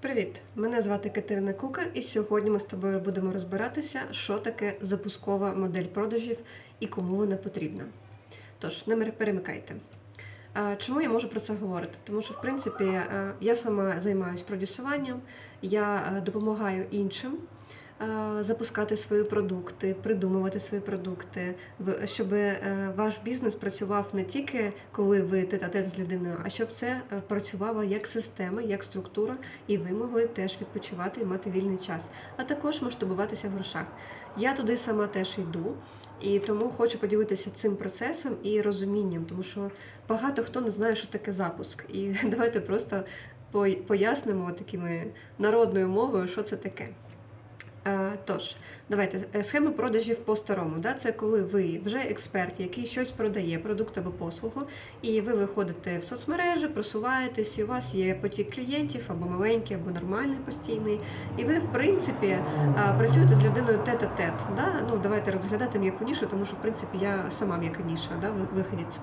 Привіт! Мене звати Катерина Кука, і сьогодні ми з тобою будемо розбиратися, що таке запускова модель продажів і кому вона потрібна. Тож, не перемикайте. Чому я можу про це говорити? Тому що, в принципі, е, я сама займаюся продюсуванням, я е, допомагаю іншим запускати свої продукти, придумувати свої продукти, щоб е, ваш бізнес працював не тільки коли ви тет-а-тет з людиною, а щоб це е, працювало як система, як структура, і ви могли теж відпочивати і мати вільний час, а також масштабуватися в грошах. Я туди сама теж йду, і тому хочу поділитися цим процесом і розумінням, тому що багато хто не знає, що таке запуск. І давайте просто пояснимо такими народною мовою, що це таке. Е, Тож, давайте е, схема продажів по-старому. Да? Це коли ви вже експерт, який щось продає, продукт або послугу, і ви виходите в соцмережі, просуваєтесь, і у вас є потік клієнтів або маленький, або нормальний постійний. І ви, в принципі, е, працюєте з людиною тет-а-тет. Да? Ну, давайте розглядати м'яку нішу, тому що в принципі я сама м'яка ніша, да? виходець.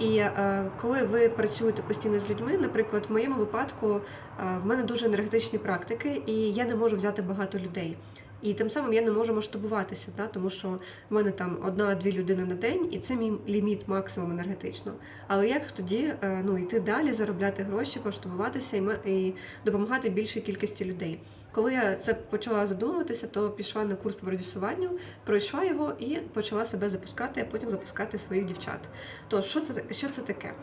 І е, коли ви працюєте постійно з людьми, наприклад, в моєму випадку е, в мене дуже енергетичні практики, і я не можу взяти багато людей. І тим самим я не можу масштабуватися, да? тому що в мене там одна-дві людини на день, і це мій ліміт максимум енергетично. Але як тоді е, ну, йти далі, заробляти гроші, масштабуватися і, і допомагати більшій кількості людей? Коли я це почала задумуватися, то пішла на курс по продюсуванню, пройшла його і почала себе запускати, а потім запускати своїх дівчат. То що це що це таке?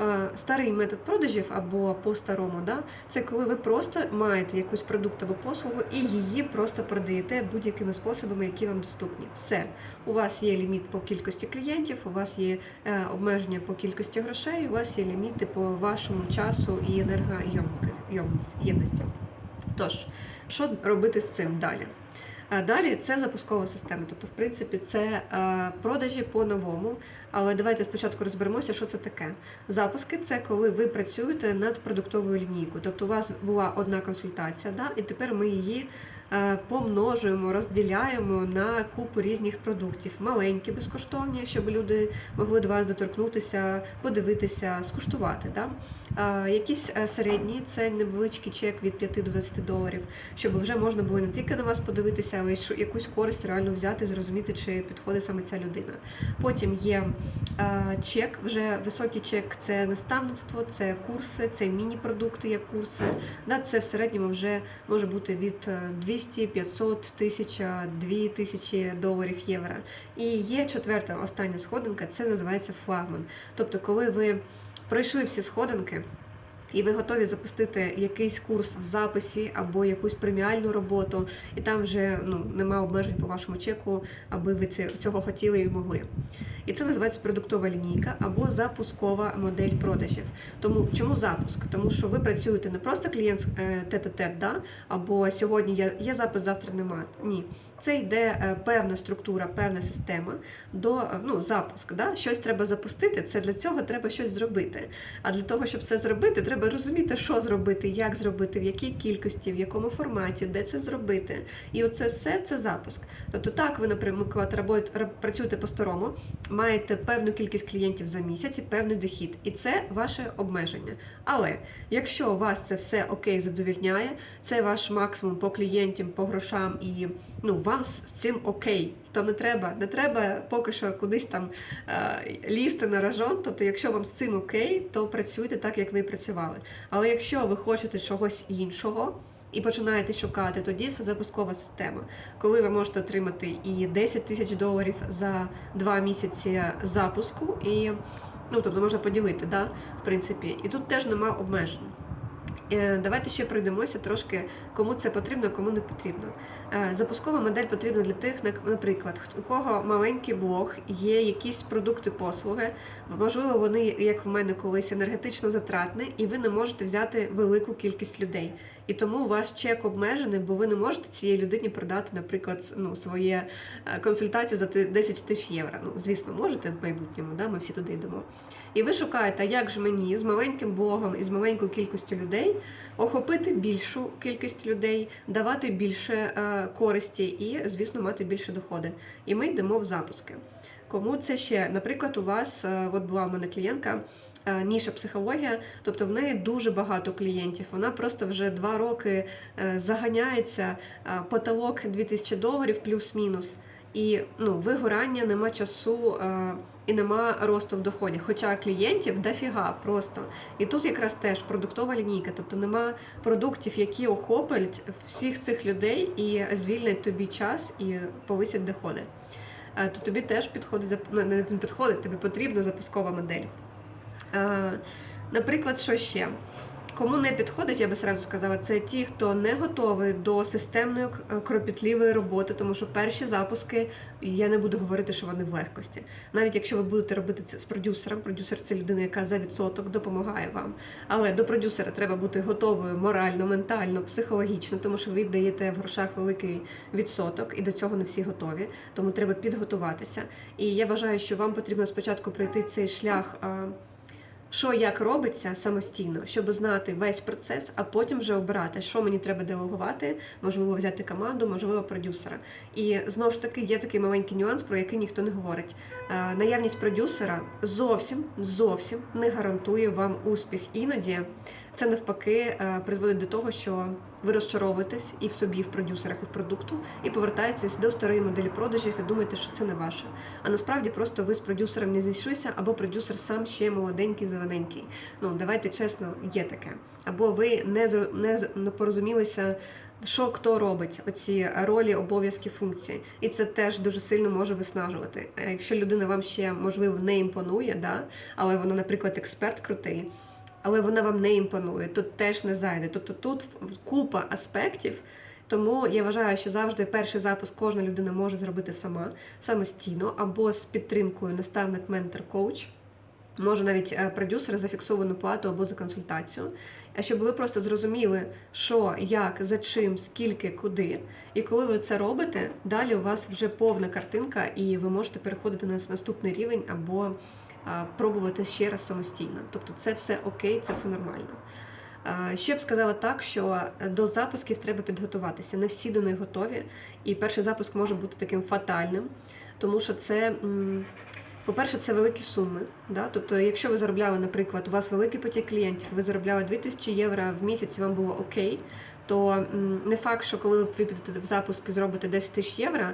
Е, Старий метод продажів або по-старому, да, це коли ви просто маєте якусь продукт або послугу і її просто продаєте будь-якими способами, які вам доступні. Все. У вас є ліміт по кількості клієнтів, у вас є е, обмеження по кількості грошей, у вас є ліміти по вашому часу і енергоємності. Тож, що робити з цим далі? Е, Далі це запускова система. Тобто, в принципі, це е, продажі по-новому. Але давайте спочатку розберемося, що це таке. Запуски це коли ви працюєте над продуктовою лінійкою. Тобто, у вас була одна консультація, да, і тепер ми її помножуємо, розділяємо на купу різних продуктів. Маленькі, безкоштовні, щоб люди могли до вас доторкнутися, подивитися, скуштувати. Да? Е, Якісь е, середні це невеличкий чек від 5 до 20 доларів, щоб вже можна було не тільки на вас подивитися, але й якусь користь реально взяти, і зрозуміти, чи підходить саме ця людина. Потім є е, чек, вже високий чек це наставництво, це курси, це міні-продукти, як курси. Да, це в середньому вже може бути від е, 200, 500, 1000, 2000 доларів євро. І є четверта остання сходинка, це називається флагман. Тобто, коли ви пройшли всі сходинки. І ви готові запустити якийсь курс в записі або якусь преміальну роботу, і там вже ну нема обмежень по вашому чеку, аби ви цього хотіли і могли. І це називається продуктова лінійка або запускова модель продажів. Тому чому запуск? Тому що ви працюєте не просто клієнт е, тет-а-тет, да? або сьогодні є, є запис, завтра нема. Ні. Це йде е, певна структура, певна система до е, ну, запуск. Да? Щось треба запустити. Це для цього треба щось зробити. А для того, щоб все зробити, треба розуміти, що зробити, як зробити, в якій кількості, в якому форматі, де це зробити. І оце все це запуск. Тобто, так, ви, наприклад, працюєте по-старому, маєте певну кількість клієнтів за місяць і певний дохід. І це ваше обмеження. Але якщо вас це все окей задовільняє, це ваш максимум по клієнтам, по грошам, і ну вам з цим окей, то не треба, не треба поки що кудись там е, лізти на рожон. Тобто, якщо вам з цим окей, то працюйте так, як ви працювали. Але якщо ви хочете чогось іншого. І починаєте шукати, тоді це запускова система, коли ви можете отримати і 10 тисяч доларів за два місяці запуску, і ну тобто можна поділити, да, в принципі, і тут теж нема обмежень. Е, Давайте ще пройдемося трошки, кому це потрібно, кому не потрібно. Е, Запускова модель потрібна для тих, на- наприклад, у кого маленький блог, є якісь продукти, послуги, можливо, вони, як в мене колись, енергетично затратні, і ви не можете взяти велику кількість людей. І тому ваш чек обмежений, бо ви не можете цій людині продати, наприклад, ну, своє е, консультацію за ти- 10 тисяч євро. Ну, звісно, можете в майбутньому, да? ми всі туди йдемо. І ви шукаєте, як ж мені з маленьким блогом і з маленькою кількістю людей охопити більшу кількість людей, давати більше е, користі і, звісно, мати більше доходи. І ми йдемо в запуски. Кому це ще? Наприклад, у вас, е, от була в мене клієнтка, е, ніша психологія, тобто в неї дуже багато клієнтів. Вона просто вже два роки заганяється потолок 2000 доларів плюс-мінус. І ну, вигорання, нема часу е, і нема росту в доході. Хоча клієнтів дофіга просто. І тут якраз теж продуктова лінійка, тобто нема продуктів, які охоплять всіх цих людей і звільнять тобі час і повисять доходи. Е, то тобі теж підходить ну, не підходить, тобі потрібна запускова модель. Е, Наприклад, що ще? Кому не підходить, я би сразу сказала, це ті, хто не готовий до системної е, кропітлівої роботи, тому що перші запуски я не буду говорити, що вони в легкості. Навіть якщо ви будете робити це з продюсером, продюсер це людина, яка за відсоток допомагає вам. Але до продюсера треба бути готовою морально, ментально, психологічно, тому що ви даєте в грошах великий відсоток, і до цього не всі готові. Тому треба підготуватися. І я вважаю, що вам потрібно спочатку пройти цей шлях. Що як робиться самостійно, щоб знати весь процес, а потім вже обирати, що мені треба делегувати, можливо, взяти команду, можливо, продюсера. І знову ж таки є такий маленький нюанс, про який ніхто не говорить. Е, Наявність продюсера зовсім зовсім не гарантує вам успіх. Іноді це навпаки е, призводить до того, що ви розчаровуєтесь і в собі, і в продюсерах, і в продукту, і повертаєтесь до старої моделі продажів і думаєте, що це не ваше. А насправді просто ви з продюсером не зійшлися, або продюсер сам ще молоденький, зелененький. Ну давайте чесно, є таке. Або ви не не не порозумілися. Що хто робить оці ролі, обов'язки, функції, і це теж дуже сильно може виснажувати. А Якщо людина вам ще можливо не імпонує, да, але вона, наприклад, експерт крутий, але вона вам не імпонує, то теж не зайде. Тобто тут купа аспектів. Тому я вважаю, що завжди перший запуск кожна людина може зробити сама самостійно або з підтримкою наставник, ментор, коуч. Може навіть е, продюсер за фіксовану плату або за консультацію. А щоб ви просто зрозуміли, що, як, за чим, скільки, куди. І коли ви це робите, далі у вас вже повна картинка, і ви можете переходити на наступний рівень або пробувати ще раз самостійно. Тобто це все окей, це все нормально. Ще б сказала так, що до запусків треба підготуватися. Не всі до них готові, і перший запуск може бути таким фатальним, тому що це. По-перше, це великі суми. Да? Тобто, якщо ви заробляли, наприклад, у вас великий потік клієнтів, ви заробляли 2000 євро в місяць, і вам було окей, то не факт, що коли ви підете в запуск і зробите 10 тисяч євро,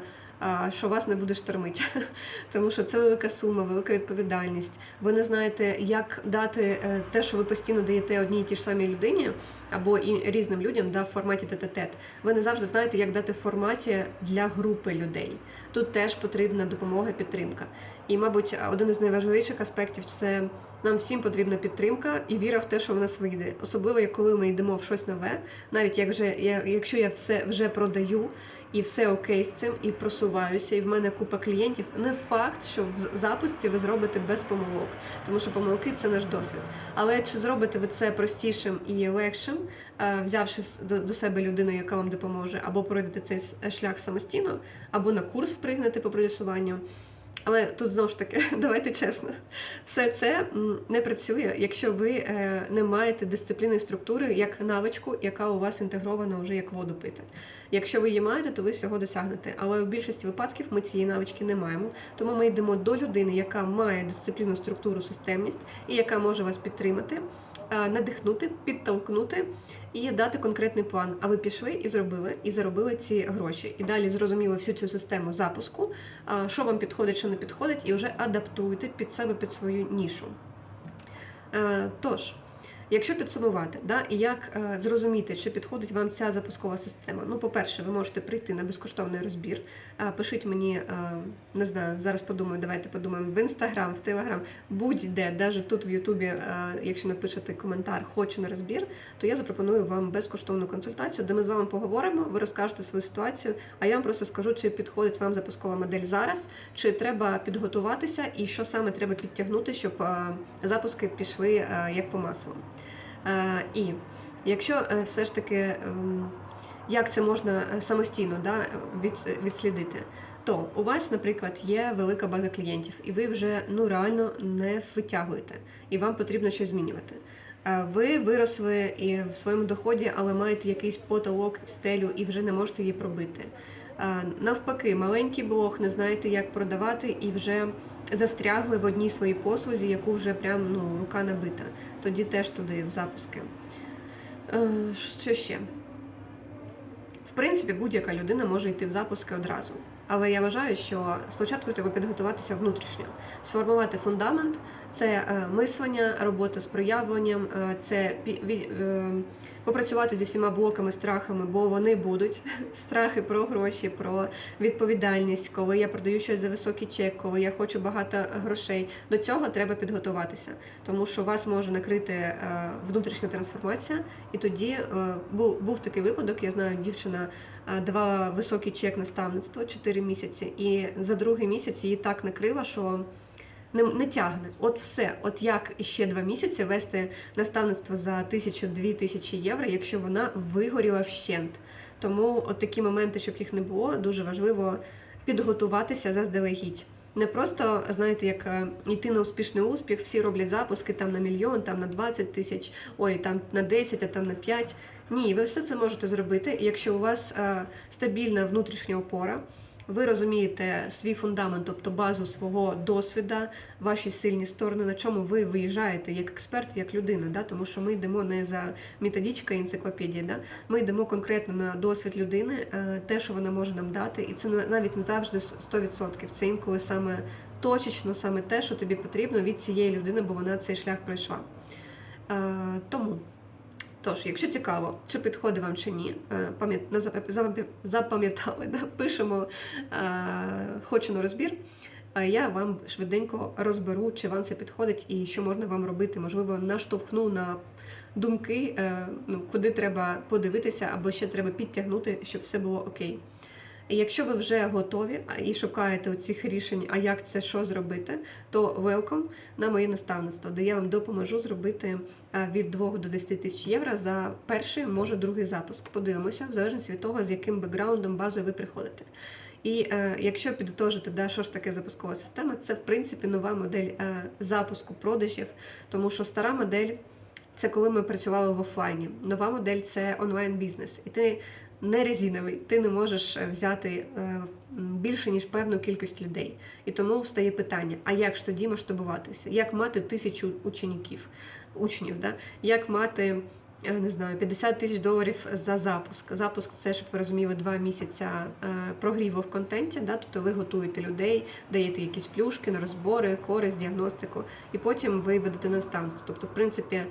що вас не буде штормити. Тому що це велика сума, велика відповідальність. Ви не знаєте, як дати е, те, що ви постійно даєте одній і тій ж самій людині або і різним людям да, в форматі тет-а-тет. Ви не завжди знаєте, як дати в форматі для групи людей. Тут теж потрібна допомога, підтримка. І, мабуть, один із найважливіших аспектів це нам всім потрібна підтримка і віра в те, що в нас вийде. Особливо, коли ми йдемо в щось нове, навіть якщо я все вже продаю. І все окей з цим, і просуваюся, і в мене купа клієнтів. Не факт, що в запусці ви зробите без помилок, тому що помилки це наш досвід. Але чи зробите ви це простішим і легшим, е, взявши до, себе людину, яка вам допоможе, або пройдете цей шлях самостійно, або на курс впригнете по продюсуванню. Але тут знову ж таки, давайте чесно, все це не працює, якщо ви е, не маєте дисципліни структури як навичку, яка у вас інтегрована вже як воду пити. Якщо ви її маєте, то ви всього досягнете. Але в більшості випадків ми цієї навички не маємо. Тому ми йдемо до людини, яка має дисципліну, структуру, системність і яка може вас підтримати, надихнути, підтолкнути і дати конкретний план. А ви пішли і зробили, і заробили ці гроші. І далі зрозуміли всю цю систему запуску, що вам підходить, що не підходить, і вже адаптуєте під себе, під свою нішу. Е, Тож, якщо підсумувати, да, і як е, зрозуміти, чи підходить вам ця запускова система? Ну, по-перше, ви можете прийти на безкоштовний розбір. Е, Пишіть мені, е, не знаю, зараз подумаю, давайте подумаємо в інстаграм, в телеграм, будь-де, навіть тут в Ютубі, е, якщо напишете коментар, хочу на розбір, то я запропоную вам безкоштовну консультацію, де ми з вами поговоримо, ви розкажете свою ситуацію, а я вам просто скажу, чи підходить вам запускова модель зараз, чи треба підготуватися, і що саме треба підтягнути, щоб е, запуски пішли е, як по маслу. Е, І якщо е, все ж таки, ем, як це можна е, самостійно да, відслідити, то у вас, наприклад, є велика база клієнтів, і ви вже ну реально не витягуєте, і вам потрібно щось змінювати. Ви виросли і в своєму доході, але маєте якийсь потолок, стелю і вже не можете її пробити. Навпаки, маленький блог, не знаєте, як продавати, і вже застрягли в одній своїй послузі, яку вже прям ну, рука набита. Тоді теж туди в запуски. Е, Що ще? В принципі, будь-яка людина може йти в запуски одразу. Але я вважаю, що спочатку треба підготуватися внутрішньо, сформувати фундамент, це е, мислення, робота з проявленням, е, це е, попрацювати зі всіма блоками, страхами, бо вони будуть страхи про гроші, про відповідальність, коли я продаю щось за високий чек, коли я хочу багато грошей. До цього треба підготуватися, тому що вас може накрити внутрішня трансформація, і тоді був, був такий випадок. Я знаю, дівчина давала високий чек наставництво 4 місяці, і за другий місяць її так накрило, що не, не тягне. От все. От як ще два місяці вести наставництво за тисячу-дві тисячі євро, якщо вона вигоріла вщент. Тому от такі моменти, щоб їх не було, дуже важливо підготуватися заздалегідь. Не просто, знаєте, як е, йти на успішний успіх, всі роблять запуски там на мільйон, там на 20 тисяч, ой, там на 10, а там на 5. Ні, ви все це можете зробити, якщо у вас е, стабільна внутрішня опора, ви розумієте свій фундамент, тобто базу свого досвіду, ваші сильні сторони, на чому ви виїжджаєте як експерт, як людина, да? тому що ми йдемо не за методичка і енциклопедія, да? ми йдемо конкретно на досвід людини, е, те, що вона може нам дати, і це навіть не завжди 100%. Це інколи саме точечно, саме те, що тобі потрібно від цієї людини, бо вона цей шлях пройшла. Е, Тому. Тож, якщо цікаво, чи підходить вам чи ні, е, запам'ятали, да? пишемо е, хочу на розбір. А я вам швиденько розберу, чи вам це підходить і що можна вам робити. Можливо, наштовхну на думки, е, ну, куди треба подивитися, або ще треба підтягнути, щоб все було окей. Якщо ви вже готові і шукаєте цих рішень, а як це що зробити, то welcome на моє наставництво, де я вам допоможу зробити від 2 до 10 тисяч євро за перший, може другий запуск. Подивимося, в залежності від того, з яким бекграундом, базою ви приходите. І е, якщо підтожити, да, що ж таке запускова система, це в принципі нова модель е, запуску продажів, тому що стара модель це коли ми працювали в офлайні. Нова модель це онлайн-бізнес. І ти не резиновий, ти не можеш е, взяти е, більше ніж певну кількість людей. І тому встає питання: а як ж тоді масштабуватися? Як мати тисячу учнів, учнів, да? як мати. е, Не знаю, 50 тисяч доларів за запуск. Запуск це, щоб ви розуміли, два місяці е, прогріву в контенті. Да? Тобто ви готуєте людей, даєте якісь плюшки, на розбори, користь, діагностику, і потім ви ведете наставництво. Тобто, в принципі,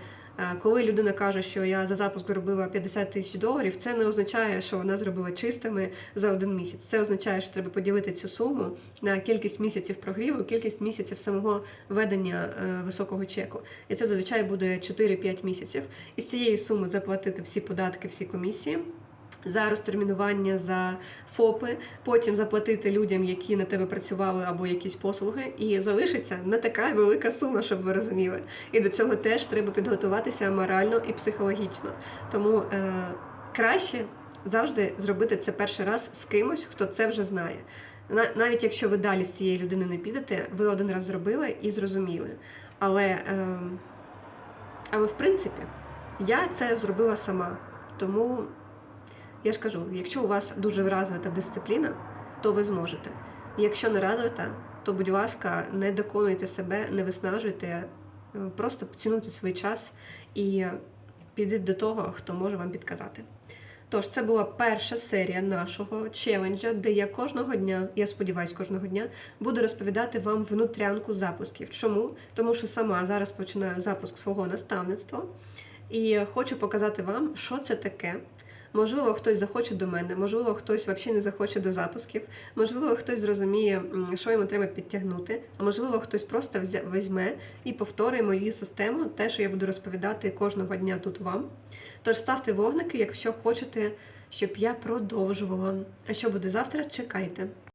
Коли людина каже, що я за запуск зробила 50 тисяч доларів, це не означає, що вона зробила чистими за один місяць. Це означає, що треба поділити цю суму на кількість місяців прогріву, кількість місяців самого ведення е, високого чеку. І це зазвичай буде 4-5 місяців. І з цієї суми заплатити всі податки, всі комісії. За розтермінування, за ФОПи, потім заплатити людям, які на тебе працювали або якісь послуги, і залишиться не така велика сума, щоб ви розуміли. І до цього теж треба підготуватися морально і психологічно. Тому е, краще завжди зробити це перший раз з кимось, хто це вже знає. Навіть якщо ви далі з цієї людини не підете, ви один раз зробили і зрозуміли. Але, е, але в принципі, я це зробила сама. Тому я ж кажу, якщо у вас дуже розвита дисципліна, то ви зможете. Якщо не розвита, то, будь ласка, не доконуйте себе, не виснажуйте, е, просто цінуйте свій час і підіть до того, хто може вам підказати. Тож, це була перша серія нашого челенджа, де я кожного дня, я сподіваюся, кожного дня буду розповідати вам внутрянку запусків. Чому? Тому що сама зараз починаю запуск свого наставництва і хочу показати вам, що це таке. Можливо, хтось захоче до мене, можливо, хтось взагалі не захоче до запусків, можливо, хтось зрозуміє, що йому треба підтягнути, а можливо, хтось просто візьме і повторить мою систему, те, що я буду розповідати кожного дня тут вам. Тож ставте вогники, якщо хочете, щоб я продовжувала. А що буде завтра, чекайте.